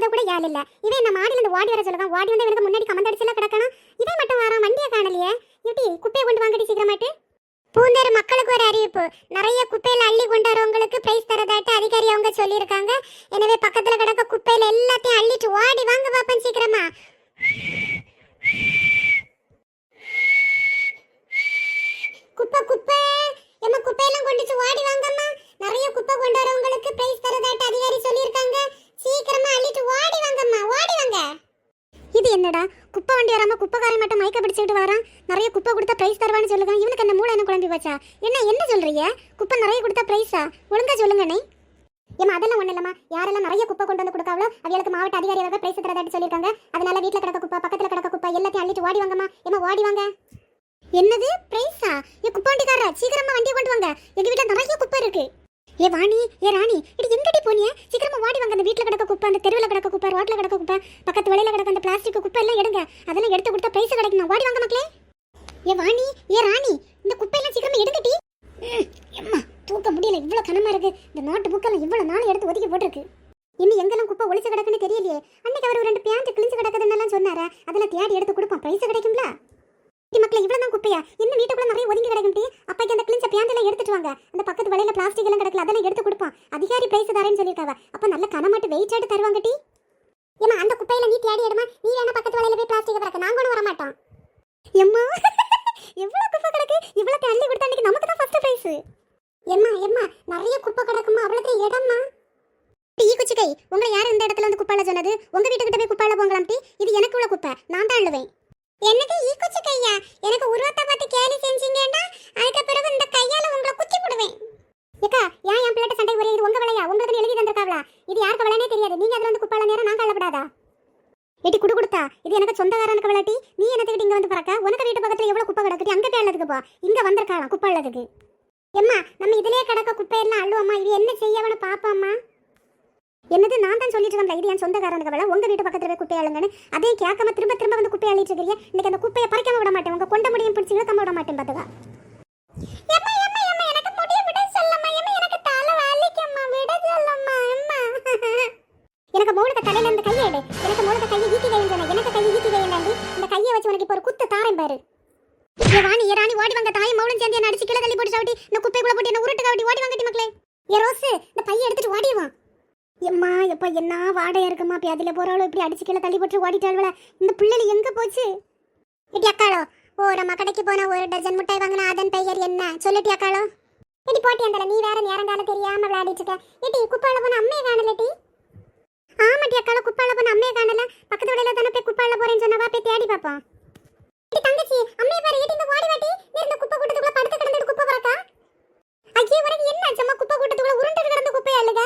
வந்து ஓடி வர சொல்லுங்க ஓடி வந்து எனக்கு முன்னாடி கமந்தடிச்சல கிடக்கணும். இவன் மட்டும் வரான். வண்டியை காணலையே. எப்படி? குப்பையை கொண்டு வாங்கடி சீக்கிரமாட்டு. பூந்தேர் மக்களுக்கு ஒரு அறிவிப்பு. நிறைய குப்பையில அள்ளி கொண்டு வரவங்களுக்கு பிரைஸ் தரதாட்டு அதிகாரி அவங்க சொல்லியிருக்காங்க. எனவே பக்கத்துல கிடக்க குப்பையில எல்லாத்தையும் அள்ளிட்டு ஓடி வாங்க பாப்பேன் சீக்கிரமா. குப்பை குப்பை. எம்மா குப்பையெல்லாம் கொண்டுச்சு. ஓடி வாங்கம்மா. நிறைய குப்பை கொண்டு வரவங்களுக்கு பிரைஸ் தரதாட்டு அதிகாரி சொல்லியிருக்காங்க சீக்கிரமா அள்ளிட்டு ஓடி வாங்கம்மா ஓடி வாங்க இது என்னடா? குப்பை வண்டி வராம குப்பைக்காரன் மட்டும் மயக்க பிடிச்சிட்டு வரான். நிறைய குப்பை கொடுத்தா பிரைஸ் தருவான்னு சொல்லுங்க. இவனுக்கு என்ன மூளை என்ன குழம்பி வச்சா என்ன என்ன சொல்றீங்க? குப்பை நிறைய கொடுத்தா பிரைஸா ஒழுங்கா சொல்லுங்க நீ ஏமா அதெல்லாம் ஒண்ணு இல்லம்மா. யாரெல்லாம் நிறைய குப்பை கொண்டு வந்து கொடுக்காவளோ அவங்களுக்கு மாவட்ட அதிகாரி வகை பிரைஸ் தரதாட்டு சொல்லியிருக்காங்க. அதனால வீட்டில் கிடக்க குப்பை பக்கத்தில் கிடக்க குப்பை எல்லாத்தையும் அள்ளிட்டு ஓடி வாங்கம்மா. ஏமா ஓடி வாங்க. என்னது? பிரைஸா ஏ குப்பாண்டிக்காரா சீக்கிரமா வண்டியை கொண்டு வாங்க. எங்க வீட்டில் நிறைய குப்பை இருக்கு. ஏ வாணி ஏ ராணி இடி எங்கடி போனிய? சீக்கிரமா வாடி வாங்க. அந்த வீட்ல கிடக்க குப்பை அந்த தெருவில் கிடக்க குப்பை ரோட்ல கிடக்க குப்பை பக்கத்து வழியில கிடக்க அந்த பிளாஸ்டிக் குப்பை எல்லாம் எடுங்க. அதெல்லாம் எடுத்து கொடுத்தா பிரைஸ் கிடைக்குமா? வாடி வாங்க மக்களே. ஏ வாணி ஏ ராணி இந்த குப்பையெல்லாம் சீக்கிரமா எடுங்கடி. எம்மா தூக்க முடியல. இவ்வளோ கனமா இருக்கு. இந்த நோட்டு புக்கெல்லாம் இவ்வளவு நாள் எடுத்து ஒதுக்கி போட்டிருக்கு. இன்னும் எங்கெல்லாம் குப்பை ஒளிச்சு கிடக்குன்னு தெரியலையே. அன்னைக்கு அவர் ரெண்டு பேண்ட் கிழிஞ்சு கிடக்குதுன்னு சொன்னாரா. அதெல்லாம் தேடி எடுத்து கொடுப்போம். பிரைஸ் கிடைக்கும்ல? மக்களே இவ்வளவு குப்பையா இன்னும் வீட்டுக்குள்ள நிறைய ஒதுங்கி கிடக்கும் டி அந்த கிழிஞ்ச பேண்ட் எல்லாம் எடுத்துட்டு வாங்க. அந்த பக்கத்து வலையில பிளாஸ்டிக் எல்லாம் கிடக்கல அதெல்லாம் எடுத்து கொடுப்பான். அதிகாரி பிரைஸ் தரேன்னு சொல்லியிருக்காவ. அப்ப நல்ல கனமாட்டு வெயிட் ஆட்டு தருவாங்க டி ஏமா அந்த குப்பையில நீ தேடி எடுமா? நீ வேணா பக்கத்து வலையில போய் பிளாஸ்டிக் கிடக்க நாங்க ஒன்றும் வர மாட்டோம் எம்மா? எவ்வளவு குப்பை கிடக்கு? இவ்வளவு தள்ளி கொடுத்தா அன்னைக்கு நமக்கு தான் ஃபர்ஸ்ட் பிரைஸ் எம்மா எம்மா நிறைய குப்பை கிடக்குமா? அவ்வளவு இடம்மா டீ குச்சிக்கை உங்களை யார் இந்த இடத்துல வந்து குப்பால சொன்னது? உங்க வீட்டுக்கிட்ட போய் குப்பால போங்களாம் டீ இது எனக்கு உள்ள குப்பை. நான் தான் அழுவேன் என்னது ஈ குச்சி கையா? எனக்கு உருவத்தை பார்த்து கேலி செஞ்சீங்கன்னா அதுக்கு பிறகு இந்த கையால உங்களை குத்தி போடுவேன். ஏக்கா ஏன் என் பிள்ளைட்ட சண்டை ஒரே இது உங்க விளையா உங்களுக்கு எழுதி தந்திருக்காவளா? இது யாருக்கு விளையானே தெரியாது. நீங்க அதுல வந்து குப்பால நேரம் நான் கள்ளப்படாதா ஏட்டி குடு கொடுத்தா. இது எனக்கு சொந்தக்காரனுக்கு விளையாட்டி நீ என்னத்துக்கிட்ட இங்க வந்து பறக்க? உனக்கு வீட்டு பக்கத்துல எவ்வளவு குப்பை கிடக்குது? அங்க போய் போ. இங்க வந்திருக்கலாம் குப்பை உள்ளதுக்கு எம்மா நம்ம இதுலயே கிடக்க குப்பையெல்லாம் அள்ளுவோம்மா. இது என்ன செய்யவனு பாப்பாம்மா? என்னது நான் தான் சொல்லிட்டு இருந்தேன் இது என் சொந்தக்காரனுக்கு வேலை? உங்க வீட்டு பக்கத்துல போய் குப்பை அள்ளுங்கன்னு அதே கேட்காம திரும்ப திரும்ப வந்து குப்பை அள்ளிட்டு இருக்கிறீங்க இன்னைக்கு அந்த குப்பையை பறிக்காம விட மாட்டேன். உங்க கொண்ட முடியும் பிடிச்சி இழுக்காம விட மாட்டேன் பாத்துக்கா எம்மா, எம்மா, எம்மா, எனக்கு முடிய விட எம்மா, எனக்கு தலை வலிக்கும்மா. விட சொல்லம்மா, எம்மா. எனக்கு மூலத்தை தலையில இருந்து கையை எடு. எனக்கு மூலத்தை கையை ஈட்டி கைன்னு சொன்னேன் எனக்கு கையை ஈட்டி கையிலாண்டி இந்த கையை வச்சு உனக்கு இப்போ ஒரு குத்து தாரேன் பாரு. ராணி ஏ ராணி ஓடி வாங்க. தாயும் மௌனம் சேர்ந்து என்ன அடிச்சு கீழே தள்ளி போட்டு சாப்பிட்டு இந்த குப்பைக்குள்ள போட்டு என்ன உருட்டு காவட்டி ஓடி வாங்கட்டி மக்களே. ஏ ரோஸு இந்த பையன் எடுத்துட்டு ஓடிடுவான் எம்மா எப்பா என்ன வாடையா இருக்குமா? அப்படி அதில் போறாளோ இப்படி அடிச்சு கீழே தள்ளி போட்டு ஓடிட்டாள்வல இந்த பிள்ளை எங்கே போச்சு? இடி அக்காளோ ஓ நம்ம கடைக்கு போனால் ஒரு டஜன் முட்டை வாங்கினா அதன் பெயர் என்ன? சொல்லிட்டி அக்காளோ. இடி போட்டி அந்த நீ வேற நேரம் தானே தெரியாமல் விளையாடிட்டு இருக்க. இடி குப்பால போன அம்மையை காணலட்டி ஆமாட்டி அக்காளோ குப்பால போன அம்மையை காணல. பக்கத்து வடையில தானே போய் குப்பால போறேன்னு சொன்னவா? போய் தேடி பாப்போம் இடி தங்கச்சி அம்மையை பாரு இடி இந்த ஓடி வாட்டி நீ இந்த குப்பை கூட்டத்துக்குள்ள படுத்து கிடந்துட்டு குப்பை பறக்கா ஐயோ உனக்கு என்ன ஆச்சம்மா குப்பை கூட்டத்துக்குள்ள உருண்டு கிடந்து குப்பை அழுக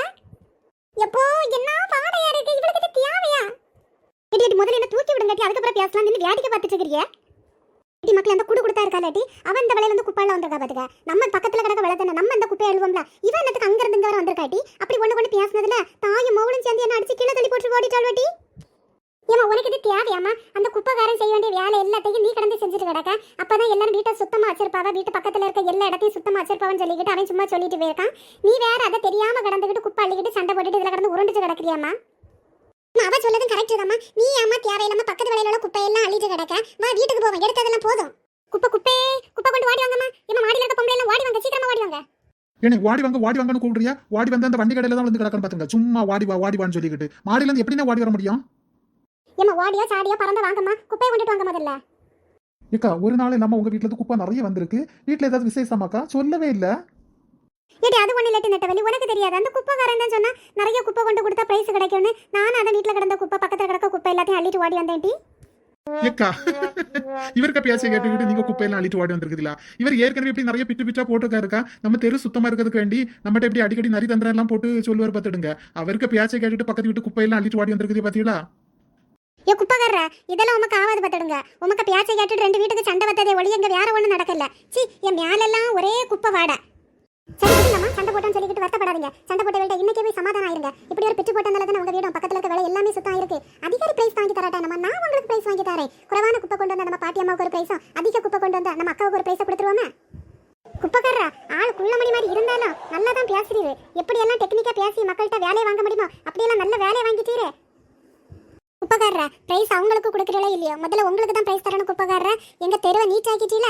எப்போ என்ன வாடையா இருக்கு? இவளுக்கு இது தேவையா? இடி இடி முதல்ல என்ன தூக்கி விடுங்கட்டி அதுக்கப்புறம் பேசலாம் நின்று வேடிக்கை பார்த்துட்டு இருக்கிறிய. இடி மக்கள் அந்த குடு கொடுத்தா இருக்காளாட்டி அவன் அந்த வலையில வந்து குப்பால வந்திருக்கா பாத்துக்க. நம்ம பக்கத்துல கிடக்க வலை தானே நம்ம அந்த குப்பையை எழுவோம்ல இவன் என்னத்துக்கு அங்க இருந்து இங்க வர வந்திருக்காட்டி? அப்படி ஒண்ணு கொண்டு பேசினதுல தாயும் மௌளும் சேர்ந்து என்ன அடிச்சு கீழே தள்ளி போட்டு ஓடிட்டாள் வாட்டி ஏமா உனக்கு இது தேவையாமா அந்த குப்பைக்காரன் செய்ய வேண்டிய வேலை எல்லாத்தையும் நீ கடந்து செஞ்சுட்டு கிடக்க. அப்பதான் எல்லாரும் வீட்டை சுத்தமா வச்சிருப்பாவா? வீட்டு பக்கத்துல இருக்க எல்லா இடத்தையும் சுத்தமா வச்சிருப்பாவன்னு சொல்லிக்கிட்டு அவன் சும்மா சொல்லிட்டு போயிருக்கான். நீ வேற அதை தெரியாம கடந்துக்கிட்டு குப்பை அள்ளிக்கிட்டு சண்டை போட்டுட்டு இதுல கடந்து உருண்டுச்சு கிடக்குறியாமா அம்மா, அவ சொல்லதும் கரெக்ட் தாம்மா. நீ அம்மா தேவையில்லாம பக்கத்து வலையில குப்பையெல்லாம் அள்ளிட்டு கிடக்க. வா வீட்டுக்கு போவோம். எடுத்ததெல்லாம் போதும். குப்பை குப்பை குப்பை கொண்டு ஓடி வாங்கம்மா. ஏமா மாடியில இருக்க பொம்பளை எல்லாம் ஓடி வாங்க. சீக்கிரமா ஓடி வாங்க. எனக்கு வாடி வாங்க வாடி வாங்கன்னு கூப்பிடுறியா? வாடி வந்து அந்த வண்டி கடையில தான் வந்து கிடக்கணும் பாத்துங்க சும்மா வாடி வா வாடி வான்னு சொல்லிக்கிட்டு. மாடியில இருந்து எப்படின்னா வாடி வர முடியும்? ஏமா ஓடியோ சாடியோ பறந்து வாங்கம்மா. குப்பையை கொண்டுட்டு வாங்க முதல்ல. ஏக்கா ஒரு நாள் இல்லாம உங்க வீட்டுல இருந்து குப்பை நிறைய வந்திருக்கு. வீட்டுல ஏதாவது விசேஷமாக்கா? சொல்லவே இல்ல. ஏடி அது ஒண்ணு இல்லாட்டி நெட்டவெளி. உனக்கு தெரியாது. அந்த குப்பைக்காரன் தான் சொன்னா நிறைய குப்பை கொண்டு கொடுத்தா பிரைஸ் கிடைக்கும்னு. நானும் அந்த வீட்ல கிடந்த குப்பை பக்கத்துல கிடக்க குப்பை எல்லாத்தையும் அள்ளிட்டு ஓடி வந்தேன் டி ஏக்கா இவருக்க பேச கேட்டுக்கிட்டு நீங்க குப்பையெல்லாம் அள்ளிட்டு வாடி வந்திருக்குதுல இவர் ஏற்கனவே இப்படி நிறைய பிட்டு பிட்டா போட்டுக்கா இருக்கா நம்ம தெரு சுத்தமா இருக்கிறதுக்கு வேண்டி நம்மகிட்ட எப்படி அடிக்கடி நரி தந்திரம் எல்லாம் போட்டு சொல்லுவார் பார்த்துடுங்க அவருக்கு பேச்ச கேட்டுட்டு பக்கத்து வீட்டு குப்பையெல்லாம் அள்ளிட்டு வாடி வந்திருக்குது பாத்தீங்களா? ஏ குப்பகர்ற இதெல்லாம் உமக்கு ஆவாது பார்த்துடுங்க உமக்கு பியாச்சை கேட்டுட்டு ரெண்டு வீட்டுக்கு சண்டை வந்ததே ஒளி எங்க வேற ஒண்ணும் நடக்கல. சி என் மேலெல்லாம் ஒரே குப்பை வாடை. சரி விடுங்கம்மா சண்டை போட்டோம்னு சொல்லிக்கிட்டு வருத்தப்படாதீங்க. சண்டை போட்ட வேலை இன்னைக்கே போய் சமாதானம் ஆயிருங்க. இப்படி ஒரு பிச்சு போட்டனால தான் உங்க வீடும் பக்கத்துல இருக்க வேலை எல்லாமே சுத்தம் இருக்கு அதிகாரி பிரைஸ் வாங்கி தராட்டா நம்ம? நான் உங்களுக்கு பிரைஸ் வாங்கி தரேன். குறைவான குப்பை கொண்டு வந்த நம்ம பாட்டி அம்மாவுக்கு ஒரு பிரைஸும் அதிக குப்பை கொண்டு வந்த நம்ம அக்காவுக்கு ஒரு பிரைஸை கொடுத்துருவோமே? குப்பைக்காரரா ஆள் குள்ளமணி மாதிரி இருந்தாலும் நல்லா தான் பேசுறீரு எப்படி எல்லாம் டெக்னிக்கா பேசி மக்கள்கிட்ட வேலையை வாங்க முடியுமோ அப்படியெல்லாம் நல்ல வேலையை வாங்கிட்டீரே. குப்பைக்காரரா? பிரைஸ் அவங்களுக்கு கொடுக்குறீங்களா இல்லையோ? முதல்ல உங்களுக்கு தான் பிரைஸ் தரணும் குப்பைக்காரரா? எங்க தெருவை நீட் ஆக்கிட்டீல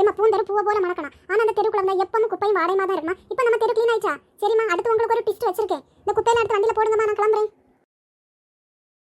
ஏமா பூந்தெரு பூவை போல மணக்கணும். ஆனா அந்த தெருக்குள்ள இருந்தா எப்பவும் குப்பையும் வாடையமா தான் இருக்கணும் இப்போ நம்ம தெரு க்ளீன் ஆயிடுச்சா? சரிம்மா அடுத்து உங்களுக்கு ஒரு டிஸ்ட் வச்சிருக்கேன். இந்த குப்பையில எடுத்து வண்டியில போடுங்கம்மா நான் கிளம்புறேன்.